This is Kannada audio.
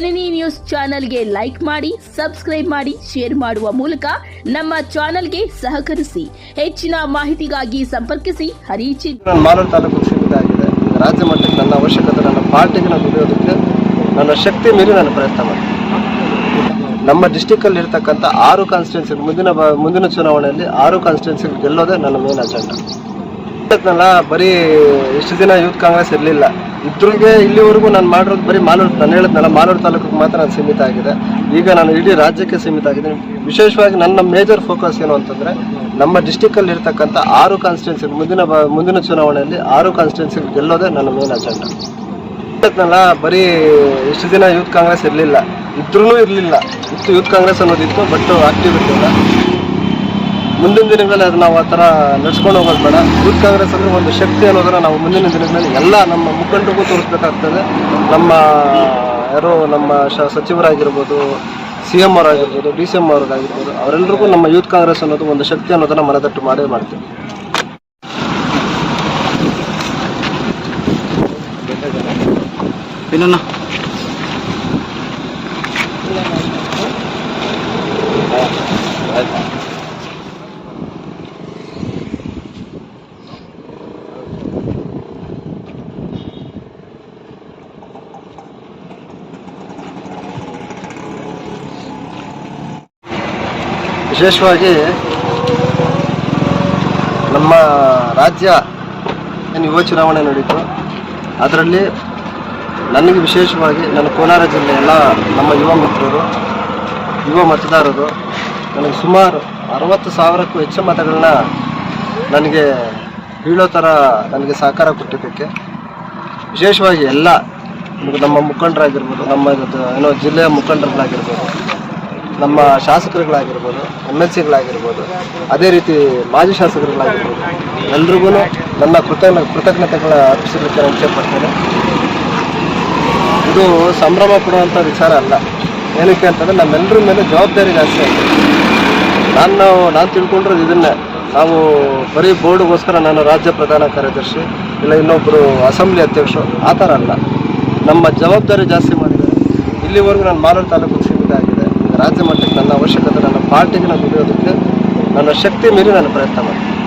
ಜನನಿ ನ್ಯೂಸ್ ಚಾನೆಲ್ಗೆ ಲೈಕ್ ಮಾಡಿ, ಸಬ್ಸ್ಕ್ರೈಬ್ ಮಾಡಿ, ಶೇರ್ ಮಾಡುವ ಮೂಲಕ ನಮ್ಮ ಚಾನೆಲ್ಗೆ ಸಹಕರಿಸಿ, ಹೆಚ್ಚಿನ ಮಾಹಿತಿಗಾಗಿ ಸಂಪರ್ಕಿಸಿ ಹರಿಚಿ ಮಾಲೂರು ತಾಲೂಕು ಆಗಿದೆ. ರಾಜ್ಯ ಮಟ್ಟಕ್ಕೆ ನನ್ನ ಅವಶ್ಯಕತೆ, ನನ್ನ ಪಾರ್ಟಿಗೆ ನಾನು ದುಡಿಯೋದಕ್ಕೆ ನನ್ನ ಶಕ್ತಿ ಮೀರಿ ನಾನು ಪ್ರಯತ್ನ ಮಾಡ್ತೀನಿ. ನಮ್ಮ ಡಿಸ್ಟಿಕ್ಕಲ್ಲಿ ಇರ್ತಕ್ಕಂಥ ಆರು ಕಾನ್ಸ್ಟಿಟ್ಯೂನ್ಸಿ ಮುಂದಿನ ಮುಂದಿನ ಚುನಾವಣೆಯಲ್ಲಿ ಆರು ಕಾನ್ಸ್ಟಿಟ್ಯೂನ್ಸಿ ಗೆಲ್ಲೋದೇ ನನ್ನ ಮೇನ್ ಅಜೆಂಡಾ ಹೇಳ್ದ್ನಲ್ಲ, ಬರೀ ಇಷ್ಟು ದಿನ ಯೂತ್ ಕಾಂಗ್ರೆಸ್ ಇರಲಿಲ್ಲ. ಇದ್ರಿಗೆ ಇಲ್ಲಿವರೆಗೂ ನಾನು ಮಾಡಿರೋದು ಬರೀ ಮಾಲೂರು ನಾನು ಹೇಳಿದ್ನಲ್ಲ ಮಾಲೂರು ತಾಲೂಕಿಗೆ ಮಾತ್ರ ನಾನು ಸೀಮಿತ ಆಗಿದೆ. ಈಗ ನಾನು ಇಡೀ ರಾಜ್ಯಕ್ಕೆ ಸೀಮಿತ ಆಗಿದ್ದೀನಿ. ವಿಶೇಷವಾಗಿ ನನ್ನ ಮೇಜರ್ ಫೋಕಸ್ ಏನು ಅಂತಂದರೆ ನಮ್ಮ ಡಿಸ್ಟಿಕ್ಕಲ್ಲಿ ಇರ್ತಕ್ಕಂಥ ಆರು ಕಾನ್ಸ್ಟಿಟ್ಯೂನ್ಸಿ ಮುಂದಿನ ಮುಂದಿನ ಚುನಾವಣೆಯಲ್ಲಿ ಆರು ಕಾನ್ಸ್ಟಿಟ್ಯೂನ್ಸಿ ಗೆಲ್ಲೋದೇ ನನ್ನ ಮೇನ್ ಅಜೆಂಡಾ ಹೇಳ್ದ್ನಲ್ಲ, ಬರೀ ಇಷ್ಟು ದಿನ ಯೂತ್ ಕಾಂಗ್ರೆಸ್ ಇರಲಿಲ್ಲ. ಇದ್ರೂ ಇರಲಿಲ್ಲ. ಇತ್ತು ಯೂತ್ ಕಾಂಗ್ರೆಸ್ ಅನ್ನೋದಿತ್ತು ಬಟ್ ಆಕ್ಟಿವ್ ಇರಲಿಲ್ಲ. ಮುಂದಿನ ದಿನಗಳಲ್ಲಿ ಅದು ನಾವು ಆ ಥರ ನಡ್ಸ್ಕೊಂಡು ಹೋಗೋದು ಬೇಡ. ಯೂತ್ ಕಾಂಗ್ರೆಸ್ ಅಂದರೆ ಒಂದು ಶಕ್ತಿ ಅನ್ನೋದನ್ನು ನಾವು ಮುಂದಿನ ದಿನಗಳಲ್ಲಿ ಎಲ್ಲ ನಮ್ಮ ಮುಖಂಡರಿಗೂ ತೋರಿಸ್ಬೇಕಾಗ್ತದೆ. ನಮ್ಮ ಯಾರು ನಮ್ಮ ಶ ಸಚಿವರಾಗಿರ್ಬೋದು ಸಿ ಎಂ ಅವರಾಗಿರ್ಬೋದು ಡಿ ಸಿ ಎಂ ಅವರಾಗಿರ್ಬೋದು ಅವರೆಲ್ಲರಿಗೂ ನಮ್ಮ ಯೂತ್ ಕಾಂಗ್ರೆಸ್ ಅನ್ನೋದು ಒಂದು ಶಕ್ತಿ ಅನ್ನೋದನ್ನು ಮನದಟ್ಟು ಮಾಡೇ ಮಾಡ್ತೀವಿ. ಇನ್ನೊಂದು ವಿಶೇಷವಾಗಿ ನಮ್ಮ ರಾಜ್ಯ ಏನು ಯುವ ಚುನಾವಣೆ ನಡೀತು, ಅದರಲ್ಲಿ ನನಗೆ ವಿಶೇಷವಾಗಿ ನನ್ನ ಕೋಲಾರ ಜಿಲ್ಲೆ ಎಲ್ಲ ನಮ್ಮ ಯುವ ಮಿತ್ರರು, ಯುವ ಮತದಾರರು, ನನಗೆ ಸುಮಾರು ಅರವತ್ತು ಸಾವಿರಕ್ಕೂ ಹೆಚ್ಚು ಮತಗಳನ್ನ ನನಗೆ ಬೀಳೋ ಥರ ನನಗೆ ಸಹಕಾರ ಕೊಟ್ಟಿದ್ದಕ್ಕೆ. ವಿಶೇಷವಾಗಿ ಎಲ್ಲ ನಮ್ಮ ಮುಖಂಡರಾಗಿರ್ಬೋದು, ನಮ್ಮ ಏನೋ ಜಿಲ್ಲೆಯ ಮುಖಂಡರುಗಳಾಗಿರ್ಬೋದು ನಮ್ಮ ಶಾಸಕರುಗಳಾಗಿರ್ಬೋದು ಎಂ ಎಲ್ ಸಿಗಳಾಗಿರ್ಬೋದು ಅದೇ ರೀತಿ ಮಾಜಿ ಶಾಸಕರುಗಳಾಗಿರ್ಬೋದು, ಎಲ್ರಿಗೂ ನನ್ನ ಕೃತಜ್ಞ, ಕೃತಜ್ಞತೆಗಳ ಅರ್ಪಿಸಲಿಕ್ಕೆ ನಾನು ಇಷ್ಟಪಡ್ತೇನೆ ಇದು ಸಂಭ್ರಮ ಪಡುವಂಥ ವಿಚಾರ ಅಲ್ಲ. ಏನಕ್ಕೆ ಅಂತಂದರೆ ನಮ್ಮೆಲ್ಲರ ಮೇಲೆ ಜವಾಬ್ದಾರಿ ಜಾಸ್ತಿ ಆಗಿದೆ ನಾನು ನಾನು ತಿಳ್ಕೊಂಡಿರೋದು ಇದನ್ನೇ. ನಾವು ಬರೀ ಬೋರ್ಡ್ಗೋಸ್ಕರ ನಾನು ರಾಜ್ಯ ಪ್ರಧಾನ ಕಾರ್ಯದರ್ಶಿ, ಇಲ್ಲ ಇನ್ನೊಬ್ಬರು ಅಸೆಂಬ್ಲಿ ಅಧ್ಯಕ್ಷರು, ಆ ಥರ ಅಲ್ಲ. ನಮ್ಮ ಜವಾಬ್ದಾರಿ ಜಾಸ್ತಿ ಮಾಡಿದ್ದಾರೆ. ಇಲ್ಲಿವರೆಗೂ ನಾನು ಮಾಲೂರು ತಾಲೂಕು ಸೀಮಿತ ರಾಜ್ಯ ಮಟ್ಟಕ್ಕೆ ನನ್ನ ಅವಶ್ಯಕತೆ ನನ್ನ ಪಾರ್ಟಿಗೆ ನಾನು ದುಡಿಯೋದಕ್ಕೆ ನನ್ನ ಶಕ್ತಿ ಮೀರಿ ನಾನು ಪ್ರಯತ್ನ ಮಾಡ್ತೀನಿ.